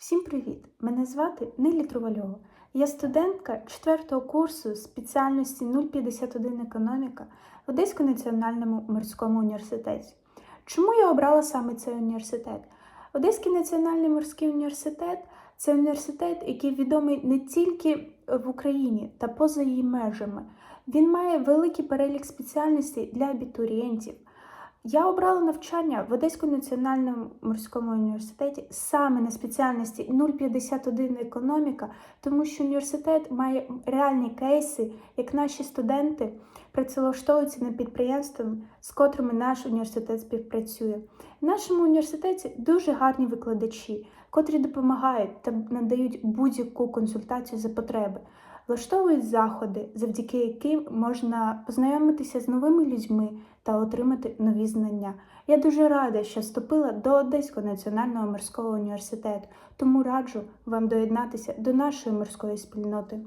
Всім привіт! Мене звати Нелі Трувальова. Я студентка 4 курсу спеціальності 051 економіка в Одеському національному морському університеті. Чому я обрала саме цей університет? Одеський національний морський університет це університет, який відомий не тільки в Україні та поза її межами. Він має великий перелік спеціальностей для абітурієнтів. Я обрала навчання в Одеському національному морському університеті саме на спеціальності 051 економіка, тому що університет має реальні кейси, як наші студенти працевлаштовуються на підприємствах, з котрими наш університет співпрацює. В нашому університеті дуже гарні викладачі, котрі допомагають та надають будь-яку консультацію за потреби. Влаштовують заходи, завдяки яким можна познайомитися з новими людьми та отримати нові знання. Я дуже рада, що вступила до Одеського національного морського університету, тому раджу вам доєднатися до нашої морської спільноти.